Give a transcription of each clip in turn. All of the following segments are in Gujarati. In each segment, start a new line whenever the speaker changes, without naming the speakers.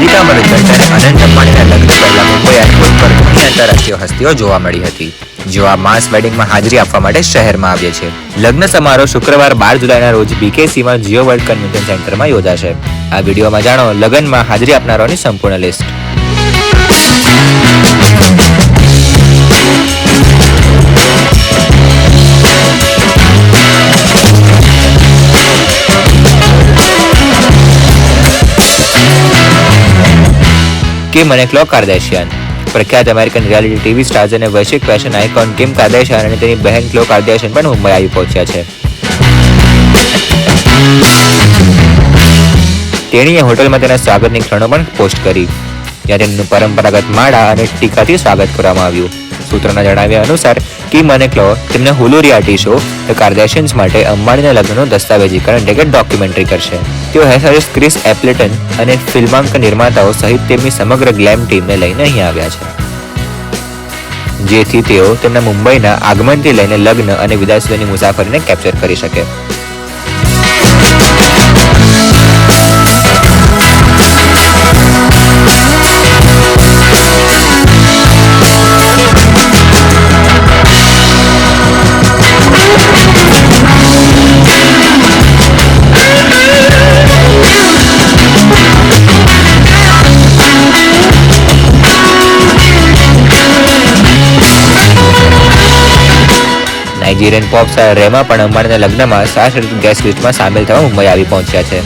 રાધિકા અને અનંત અંબાણીના લગ્ન પહેલા મુંબઈ એરપોર્ટ પર ઘણી આંતરરાષ્ટ્રીય હસ્તીઓ જોવા મળી હતી. જેઓ આ માસ વેડિંગમાં હાજરી આપવા માટે શહેરમાં આવ્યા છે. લગ્ન સમારોહ શુક્રવાર બાર જુલાઈના રોજ બીકેસીમાં જીઓ વર્લ્ડ કન્વેન્શન સેન્ટરમાં યોજાશે. આ વિડીયોમાં જાણો, લગ્નમાં હાજરી આપનારાઓની સંપૂર્ણ લિસ્ટ કિમ અને ક્લો કાર્દેશિયન પ્રખ્યાત અમેરિકન રિયાલિટી ટીવી સ્ટાર્સ અને વૈશ્વિક ફેશન આઇકોન કિમ કાર્દેશિયન અને તેની બહેન ક્લો કાર્દેશિયન પણ મુંબઈ આવી પહોંચ્યા છે. તેણીએ હોટલમાં તેના સ્વાગતની ક્ષણો પણ પોસ્ટ કરી. જ્યાં તેમનું પરંપરાગત માળા અને ટીકાથી સ્વાગત કરવામાં આવ્યું. સૂત્રોના જણાવ્યા અનુસાર, કિમ અને ક્લો તેમના Hulu reality show the Kardashians માટે અંબાણીના લગ્નનું દસ્તાવેજીકરણ એટલે કે ડોક્યુમેન્ટરી કરશે. તેઓ હેસારિસ ક્રિસ એપ્લેટન અને ફિલ્માંક નિર્માતાઓ સહિત તેમની સમગ્ર ગ્લેમ ટીમને લઈને અહીં આવ્યા છે. જેથી તેઓ તેમના મુંબઈના આગમનથી લઈને લગ્ન અને વિદાય સુધીની મુસાફરીને કેપ્ચર કરી શકે. નાઇજીરિયન પોપ સ્ટાર રેમા પણ અંબાણીના લગ્નમાં શાસ્ત્રીય ગેસ્ટ લિસ્ટમાં સામેલ થવા મુંબઈ આવી પહોંચ્યા છે.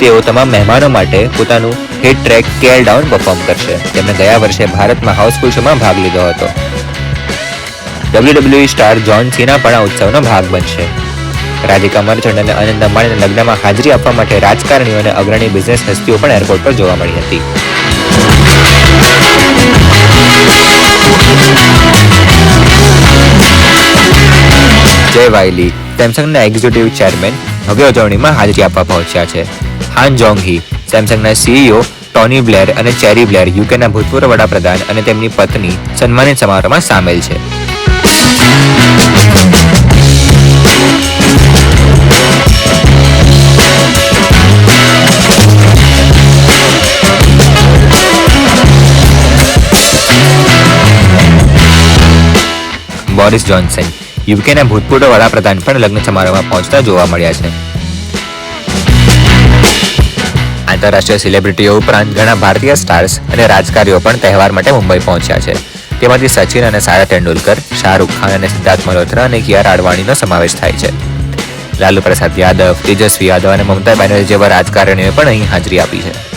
તેઓ તમામ મહેમાનો માટે પોતાનું hit track calm down perform કરશે. તેમણે ગયા વર્ષે ભારતમાં હાઉસફુલ શોમાં ભાગ લીધો હતો. WWE સ્ટાર જોન સિના પણ આ ઉત્સવનો ભાગ બનશે. રાધિકા મર્ચન્ટ અને અનંત અંબાણીના લગ્નમાં હાજરી આપવા માટે રાજકારણીઓ અને અગ્રણી બિઝનેસ હસ્તીઓ પણ એરપોર્ટ પર જોવા મળી હતી. જય વાયલી. સેમસંગના એક્ઝિક્યુટિવ ચેરમેન ભવ્ય ઉજવણીમાં હાજરી આપવા પહોંચ્યા છે. હાન જોંગ હી સેમસંગના સીઈઓ ટોની બ્લેર અને ચેરી બ્લેર યુકેના ભૂતપૂર્વ વડાપ્રધાન અને તેમની પત્ની સન્માનિત સમારોહમાં સામેલ છે. બોરિસ જોન્સન યુકેના ભૂતપૂર્વ વડાપ્રધાન પણ લગ્ન સમારોહમાં પહોંચતા જોવા મળ્યા છે. આંતરરાષ્ટ્રીય સેલિબ્રિટીઓ ઉપરાંત ઘણા ભારતીય સ્ટાર્સ અને રાજકારીઓ પણ તહેવાર માટે મુંબઈ પહોંચ્યા છે. તેમાંથી સચિન અને સારા તેંડુલકર, શાહરૂખ ખાન અને સિદ્ધાર્થ મલ્હોત્રા અને કિયાર આડવાણીનો સમાવેશ થાય છે. લાલુ પ્રસાદ યાદવ, તેજસ્વી યાદવ અને મમતા બેનર્જી જેવા રાજકારણીઓએ પણ અહીં હાજરી આપી છે.